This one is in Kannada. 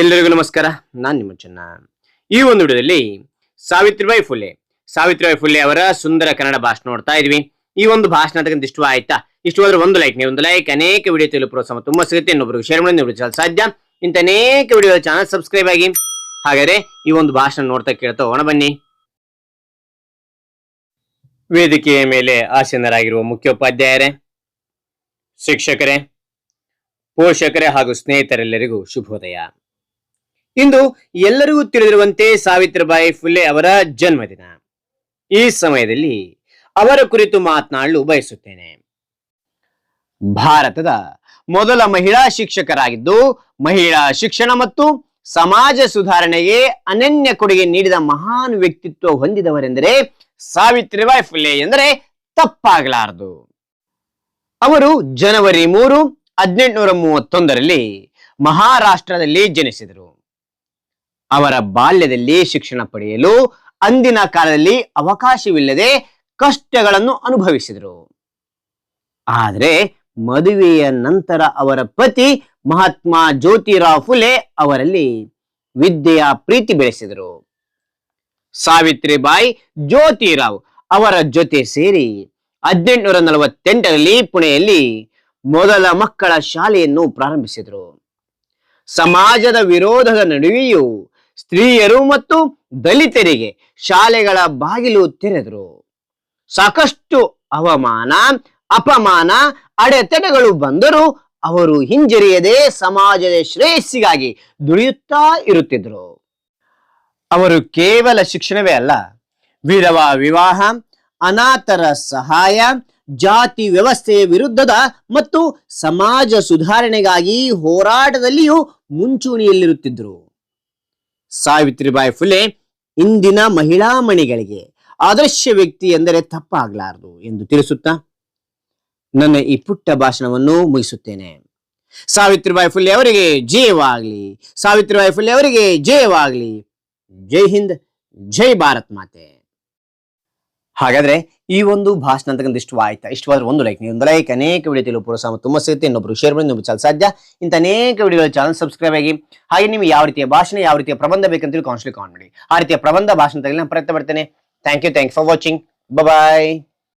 ಎಲ್ಲರಿಗೂ ನಮಸ್ಕಾರ. ನಾನು ನಿಮ್ಮ ಚೆನ್ನ. ಈ ಒಂದು ವಿಡಿಯೋದಲ್ಲಿ ಸಾವಿತ್ರಿಬಾಯಿ ಫುಲೆ. ಸಾವಿತ್ರಿಬಾಯಿ ಫುಲೆ ಅವರ ಸುಂದರ ಕನ್ನಡ ಭಾಷಣ ನೋಡ್ತಾ ಇದ್ವಿ. ಈ ಒಂದು ಭಾಷಣ ತಗೊಂಡು ಇಷ್ಟ ಆಯ್ತಾ? ಇಷ್ಟವಾದ್ರೆ ಒಂದು ಲೈಕ್ ನೀವು ಒಂದು ಲೈಕ್ ಅನೇಕ ವಿಡಿಯೋ ತಿಳಿದು ಪ್ರೋತ್ಸಾಹ ತುಂಬಾ ಸಿಗುತ್ತೆ. ಇನ್ನೊಬ್ರಿಗೆ ಶೇರ್ ಮಾಡಿ ನೀವು ಸಾಧ್ಯ. ಇಂಥ ಅನೇಕ ವಿಡಿಯೋ ಚಾನಲ್ ಸಬ್ಸ್ಕ್ರೈಬ್ ಆಗಿ. ಹಾಗಾದ್ರೆ ಈ ಒಂದು ಭಾಷಣ ನೋಡ್ತಾ ಕೇಳ್ತಾ ಹೋಗೋಣ ಬನ್ನಿ. ವೇದಿಕೆಯ ಮೇಲೆ ಆಸೀನರಾಗಿರುವ ಮುಖ್ಯೋಪಾಧ್ಯಾಯರೇ, ಶಿಕ್ಷಕರೇ, ಪೋಷಕರೇ ಹಾಗೂ ಸ್ನೇಹಿತರೆಲ್ಲರಿಗೂ ಶುಭೋದಯ. ಇಂದು ಎಲ್ಲರಿಗೂ ತಿಳಿದಿರುವಂತೆ ಸಾವಿತ್ರಿಬಾಯಿ ಫುಲೆ ಅವರ ಜನ್ಮದಿನ. ಈ ಸಮಯದಲ್ಲಿ ಅವರ ಕುರಿತು ಮಾತನಾಡಲು ಬಯಸುತ್ತೇನೆ. ಭಾರತದ ಮೊದಲ ಮಹಿಳಾ ಶಿಕ್ಷಕರಾಗಿದ್ದು, ಮಹಿಳಾ ಶಿಕ್ಷಣ ಮತ್ತು ಸಮಾಜ ಸುಧಾರಣೆಗೆ ಅನನ್ಯ ಕೊಡುಗೆ ನೀಡಿದ ಮಹಾನ್ ವ್ಯಕ್ತಿತ್ವ ಹೊಂದಿದವರೆಂದರೆ ಸಾವಿತ್ರಿಬಾಯಿ ಫುಲೆ ಎಂದರೆ ತಪ್ಪಾಗಲಾರದು. ಅವರು ಜನವರಿ ಮೂರು, ಹದಿನೆಂಟುನೂರ ಮೂವತ್ತೊಂದರಲ್ಲಿ ಮಹಾರಾಷ್ಟ್ರದಲ್ಲಿ ಜನಿಸಿದರು. ಅವರ ಬಾಲ್ಯದಲ್ಲಿ ಶಿಕ್ಷಣ ಪಡೆಯಲು ಅಂದಿನ ಕಾಲದಲ್ಲಿ ಅವಕಾಶವಿಲ್ಲದೆ ಕಷ್ಟಗಳನ್ನು ಅನುಭವಿಸಿದರು. ಆದರೆ ಮದುವೆಯ ನಂತರ ಅವರ ಪತಿ ಮಹಾತ್ಮ ಜ್ಯೋತಿರಾವ್ ಫುಲೆ ಅವರಲ್ಲಿ ವಿದ್ಯೆಯ ಪ್ರೀತಿ ಬೆಳೆಸಿದರು. ಸಾವಿತ್ರಿಬಾಯಿ ಜ್ಯೋತಿರಾವ್ ಅವರ ಜೊತೆ ಸೇರಿ ಹದಿನೆಂಟುನೂರ ನಲವತ್ತೆಂಟರಲ್ಲಿ ಪುಣೆಯಲ್ಲಿ ಮೊದಲ ಮಕ್ಕಳ ಶಾಲೆಯನ್ನು ಪ್ರಾರಂಭಿಸಿದರು. ಸಮಾಜದ ವಿರೋಧದ ನಡುವೆಯೂ ಸ್ತ್ರೀಯರು ಮತ್ತು ದಲಿತರಿಗೆ ಶಾಲೆಗಳ ಬಾಗಿಲು ತೆರೆದರು. ಸಾಕಷ್ಟು ಅವಮಾನ, ಅಪಮಾನ, ಅಡೆತಡೆಗಳು ಬಂದರೂ ಅವರು ಹಿಂಜರಿಯದೆ ಸಮಾಜದ ಶ್ರೇಯಸ್ಸಿಗಾಗಿ ದುಡಿಯುತ್ತಾ ಇರುತ್ತಿದ್ದರು. ಅವರು ಕೇವಲ ಶಿಕ್ಷಣವೇ ಅಲ್ಲ, ವಿಧವಾ ವಿವಾಹ, ಅನಾಥರ ಸಹಾಯ, ಜಾತಿ ವ್ಯವಸ್ಥೆಯ ವಿರುದ್ಧದ ಮತ್ತು ಸಮಾಜ ಸುಧಾರಣೆಗಾಗಿ ಹೋರಾಟದಲ್ಲಿಯೂ ಮುಂಚೂಣಿಯಲ್ಲಿರುತ್ತಿದ್ದರು. ಸಾವಿತ್ರಿಬಾಯಿ ಫುಲೆ, ಇಂದಿನ ಮಹಿಳಾ ಮಣಿಗಳಿಗೆ ಆದರ್ಶ ವ್ಯಕ್ತಿ ಎಂದರೆ ತಪ್ಪಾಗಲಾರದು ಎಂದು ತಿಳಿಸುತ್ತಾ, ನನ್ನ ಈ ಪುಟ್ಟ ಭಾಷಣವನ್ನು ಮುಗಿಸುತ್ತೇನೆ. ಸಾವಿತ್ರಿಬಾಯಿ ಫುಲೆ ಅವರಿಗೆ ಜಯವಾಗಲಿ, ಸಾವಿತ್ರಿಬಾಯಿ ಫುಲೆ ಅವರಿಗೆ ಜಯವಾಗಲಿ. ಜೈ ಹಿಂದ್, ಜೈ ಭಾರತ್ ಮಾತೆ. ಹಾಗಾದ್ರೆ ಈ ಒಂದು ಭಾಷಣ ಅಂತಕ್ಕಂಥ ಇಷ್ಟ ಆಯ್ತಾ ಇಷ್ಟವಾದ್ರೆ ಒಂದು ಲೈಕ್ ನೀವು ಲೈಕ್ ಅನೇಕ ವಿಡಿಯೋ ತಿಳಿಯುವ ಪ್ರೋತ್ಸಾಹ ತುಂಬ ಸಿಗುತ್ತೆ. ಇನ್ನೊಬ್ರು ಶೇರ್ ಮಾಡಿ ನೀವು ಚಾಲ್ ಸಾಧ್ಯ. ಇಂಥ ಅನೇಕ ವಿಡಿಯೋಗಳ ಚಾನಲ್ ಸಬ್ಸ್ಕ್ರೈಬ್ ಆಗಿ, ಹಾಗೆ ನಿಮ್ಗೆ ಯಾವ ರೀತಿಯ ಭಾಷಣ, ಯಾವ ರೀತಿಯ ಪ್ರಬಂಧ ಬೇಕಂತೇಳಿ ಕಾನ್ಸ್ಲಿ ಕಾನ್ ಮಾಡಿ. ಆ ರೀತಿಯ ಪ್ರಬಂಧ ಭಾಷಣ ನಾನು ಪ್ರಯತ್ನ ಪಡ್ತೇನೆ. Thank you thank for watching bye